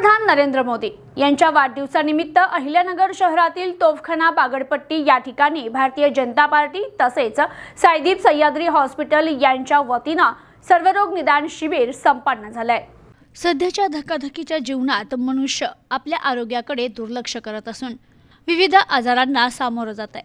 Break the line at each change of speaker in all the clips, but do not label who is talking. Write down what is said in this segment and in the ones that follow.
पंतप्रधान नरेंद्र मोदी यांच्या वाढदिवसानिमित्त अहिल्यानगर शहरातील तोफखाना बागडपट्टी या ठिकाणी भारतीय जनता पार्टी तसेच सायदीप सह्याद्री हॉस्पिटल यांच्या वतीनं सर्वरोग निदान शिबिर संपन्न झालंय. सध्याच्या धकाधकीच्या जीवनात मनुष्य आपल्या आरोग्याकडे दुर्लक्ष करत असून विविध आजारांना सामोरं जात आहे.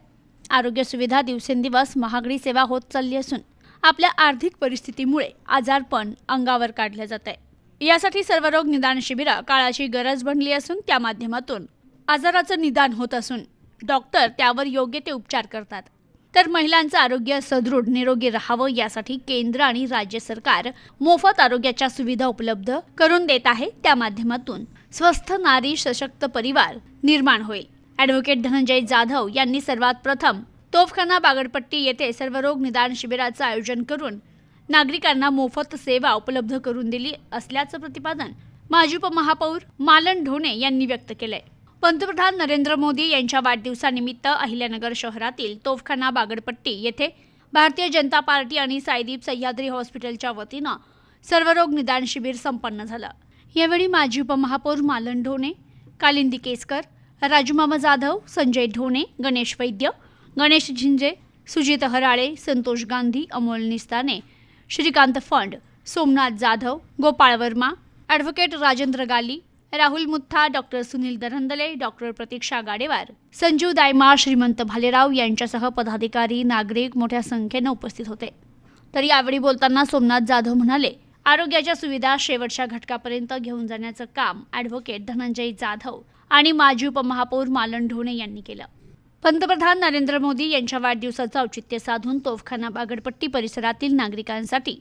आरोग्य सुविधा दिवसेंदिवस महागडी सेवा होत चालली असून आपल्या आर्थिक परिस्थितीमुळे आजारपण अंगावर काढलं जात आहे. यासाठी सर्वरोग निदान शिबिरं काळाची गरज बनली असून त्या माध्यमातून आजाराचं निदान होत असून डॉक्टर त्यावर योग्य ते उपचार करतात. तर महिलांचं आरोग्य सदृढ निरोगी राहावं यासाठी केंद्र आणि राज्य सरकार मोफत आरोग्याच्या सुविधा उपलब्ध करून देत आहे. त्या माध्यमातून स्वस्थ नारी सशक्त परिवार निर्माण होईल. ॲडव्होकेट धनंजय जाधव यांनी सर्वात प्रथम तोफखाना बागडपट्टी येथे सर्वरोग निदान शिबिराचं आयोजन करून नागरिकांना मोफत सेवा उपलब्ध करून दिली असल्याचं प्रतिपादन माजी उपमहापौर मालन ढोणे यांनी व्यक्त केलंय. पंतप्रधान नरेंद्र मोदी यांच्या वाढदिवसानिमित्त अहिल्यानगर शहरातील तोफखाना बागडपट्टी येथे भारतीय जनता पार्टी आणि सायदीप सह्याद्री हॉस्पिटलच्या वतीनं सर्वरोग निदान शिबिर संपन्न झालं. यावेळी माजी उपमहापौर Malan Dhone Kalindi Keskar Rajumama Jadhav Sanjay Dhone Ganesh Vaidya Ganesh Zinje Sujit Harale Santosh Gandhi Amol Nistane Shrikant Fund Somnath Jadhav Gopal Verma advocate Rajendra Gali Rahul Muttha doctor Sunil Darandale doctor Pratiksha Gadewar Sanjeev Dayma Shrimant Bhalerao यांच्यासह पदाधिकारी नागरिक मोठ्या संख्येनं उपस्थित होते. तर यावेळी बोलताना सोमनाथ जाधव म्हणाले आरोग्याच्या सुविधा शेवटच्या घटकापर्यंत घेऊन जाण्याचं काम ॲडव्होकेट धनंजय जाधव आणि माजी उपमहापौर मालन ढोणे यांनी केलं. पंतप्रधान नरेंद्र मोदी यांच्या वाढदिवसाचं औचित्य साधून तोफखाना बागडपट्टी परिसरातील नागरिकांसाठी.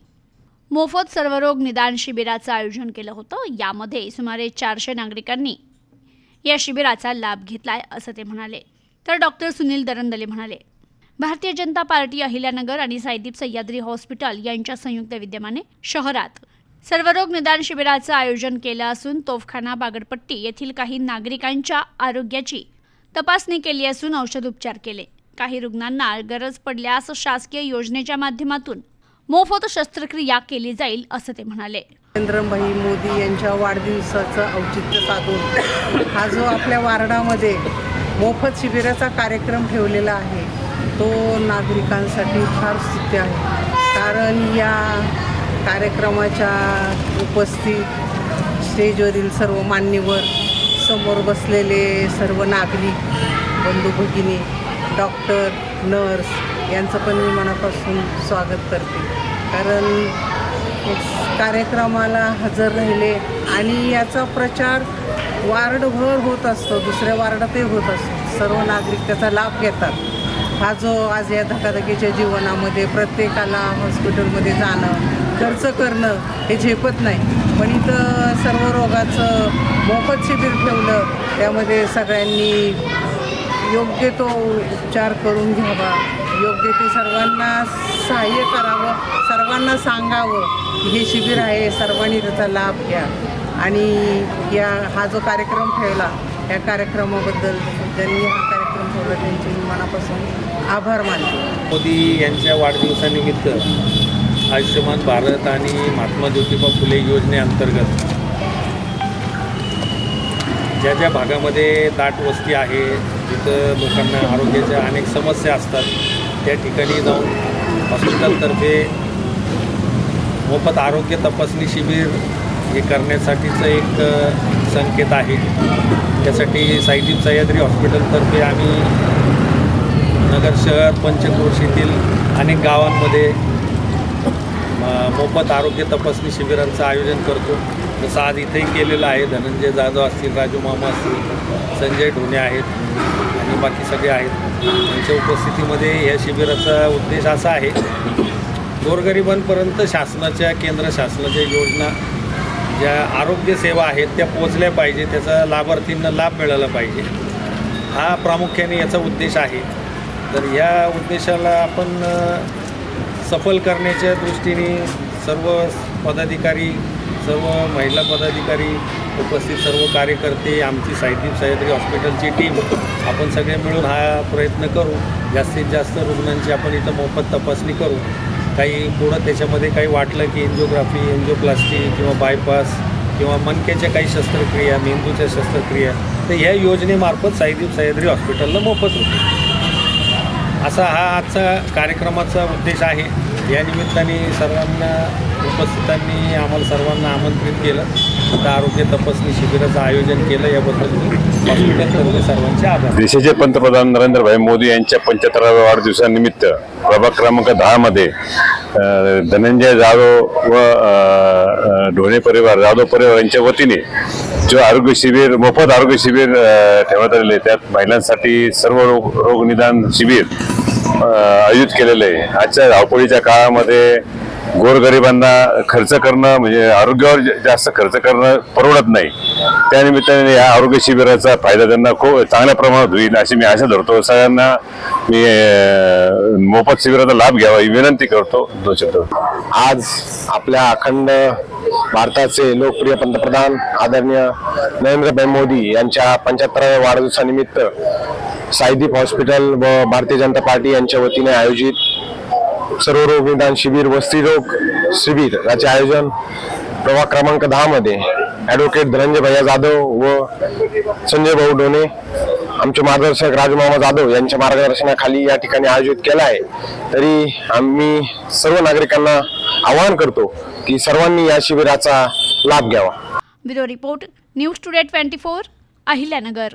मोफत सर्वरोग निदान शिबिराचं आयोजन केलं होतं. यामध्ये सुमारे चारशे नागरिकांनी या शिबिराचा लाभ घेतलाय असं ते म्हणाले. तर डॉक्टर सुनील दरंदले म्हणाले भारतीय जनता पार्टी अहिल्यानगर आणि सायदीप सह्याद्री हॉस्पिटल यांच्या संयुक्त विद्यमाने शहरात सर्वरोग निदान शिबिराचं आयोजन केलं असून तोफखाना बागडपट्टी येथील काही नागरिकांच्या आरोग्याची तपासणी केली असून औषधोपचार केले. काही रुग्णांना गरज पडल्यास शासकीय योजनेच्या माध्यमातून मोफत शस्त्रक्रिया केली जाईल असं ते म्हणाले.
नरेंद्रभाई मोदी यांच्या वाढदिवसाचं औचित्य साधून हा जो आपल्या वार्डामध्ये मोफत शिबिराचा कार्यक्रम ठेवलेला आहे तो नागरिकांसाठी फार स्तुत्य आहे. कारण या कार्यक्रमाच्या उपस्थित स्टेजवरील सर्व मान्यवर समोर बसलेले सर्व नागरिक बंधू भगिनी डॉक्टर नर्स यांचं पण मी मनापासून स्वागत करते. कारण कार्यक्रमाला हजर राहिले आणि याचा प्रचार वार्डभर होत असतो दुसऱ्या वार्डातही होत असतो. सर्व नागरिक त्याचा लाभ घेतात. हा जो आज या धकाधकीच्या जीवनामध्ये प्रत्येकाला हॉस्पिटलमध्ये जाणं खर्च करणं हे झेपत नाही. पण इथं सर्व रोगाचं मोफत शिबिर ठेवलं त्यामध्ये सगळ्यांनी योग्य तो उपचार करून घ्यावा. योग्य ते सर्वांना सहाय्य करावं सर्वांना सांगावं की हे शिबिर आहे सर्वांनी त्याचा लाभ घ्या. आणि या हा जो कार्यक्रम ठेवला या कार्यक्रमाबद्दल ज्यांनी हा कार्यक्रम ठेवला त्यांचे मनापासून आभार मानतो.
मोदी यांच्या वाढदिवसानिमित्त आयुष्यमान भारत आणि महात्मा ज्योतिबा फुले योजनेअंतर्गत ज्या ज्या भागामध्ये दाट वस्ती आहे जिथं लोकांना आरोग्याच्या अनेक समस्या असतात त्या ठिकाणी जाऊन हॉस्पिटलतर्फे मोफत आरोग्य तपासणी शिबिर हे करण्यासाठीचं एक संकेत आहे. त्यासाठी साईदीप सह्याद्री हॉस्पिटलतर्फे आम्ही नगर शहर पंचक्रोशीतील अनेक गावांमध्ये मोफत आरोग्य तपासणी शिबिरांचं आयोजन करतो. जसं आज इथेही केलेलं आहे धनंजय जाधव असतील राजू मामा असतील संजय ढोणे आहेत आणि बाकी सगळे आहेत. त्यांच्या उपस्थितीमध्ये या शिबिराचा उद्देश असा आहे गोरगरिबांपर्यंत शासनाच्या केंद्र शासनाच्या योजना ज्या आरोग्य सेवा आहेत त्या पोचल्या पाहिजे त्याचा लाभार्थींना लाभ मिळाला पाहिजे. हा प्रामुख्याने याचा उद्देश आहे. तर या उद्देशाला आपण सफल करण्याच्या दृष्टीने सर्व पदाधिकारी सर्व महिला पदाधिकारी उपस्थित सर्व कार्यकर्ते आमची सायदीप सह्याद्री हॉस्पिटलची टीम आपण सगळे मिळून हा प्रयत्न करू. जास्तीत जास्त रुग्णांची आपण इथं मोफत तपासणी करू. काही पुढं त्याच्यामध्ये काही वाटलं की एन्जिओग्राफी एन्जिओप्लास्टी किंवा बायपास किंवा मनकेच्या काही शस्त्रक्रिया मेंदूच्या शस्त्रक्रिया तर ह्या योजनेमार्फत साईदीप सह्याद्री हॉस्पिटलला मोफत होते. असा हा आजचा कार्यक्रमाचा उद्देश आहे. या निमित्ताने सर्वांना उपस्थितांनी आम्हाला सर्वांना आमंत्रित केलं. तर आरोग्य तपासणी शिबिराचं आयोजन केलं. याबद्दल हॉस्पिटलतर्फे सर्वांचे आभार.
देशाचे पंतप्रधान नरेंद्रभाई मोदी यांच्या पंच्याहत्तराव्या वाढदिवसानिमित्त प्रभाग क्रमांक दहामध्ये धनंजय जाधव व ढोणे परिवार जाधव परिवार यांच्या वतीने जो आरोग्य शिबिर मोफत आरोग्य शिबिर ठेवण्यात आलेले आहे. त्यात महिलांसाठी सर्व रोग रोगनिदान शिबिर आयोजित केलेलं आहे. आजच्या धावपळीच्या काळामध्ये गोरगरिबांना खर्च करणं म्हणजे आरोग्यावर जास्त खर्च करणं परवडत नाही. त्यानिमित्ताने या आरोग्य शिबिराचा फायदा त्यांना खूप चांगल्या प्रमाणात होईल अशी मी आशा धरतो. सगळ्यांना मी मोफत शिबिराचा लाभ घ्यावा ही विनंती करतो. दोन शब्द
आज आपल्या अखंड भारताचे लोकप्रिय पंतप्रधान आदरणीय नरेंद्रभाई मोदी यांच्या पंच्याहत्तराव्या वाढदिवसानिमित्त साईदीप हॉस्पिटल व भारतीय जनता पार्टी यांच्या वतीने आयोजित सर्व रोग निदान शिबिर व स्त्रीरोग शिबिर याचे आयोजन प्रभाग क्रमांक दहा मध्ये ॲडव्होकेट धनंजय भैया जाधव व संजय भाऊ डोणे आमचे मार्गदर्शक राजमामा जाधव यांच्या मार्गदर्शनाखाली या ठिकाणी आयोजित केला आहे तरी आम्ही सर्व नागरिकांना आवाहन करतो की सर्वांनी या शिबिराचा लाभ घ्यावा.
Bureau report news today twenty four Ahilyanagar.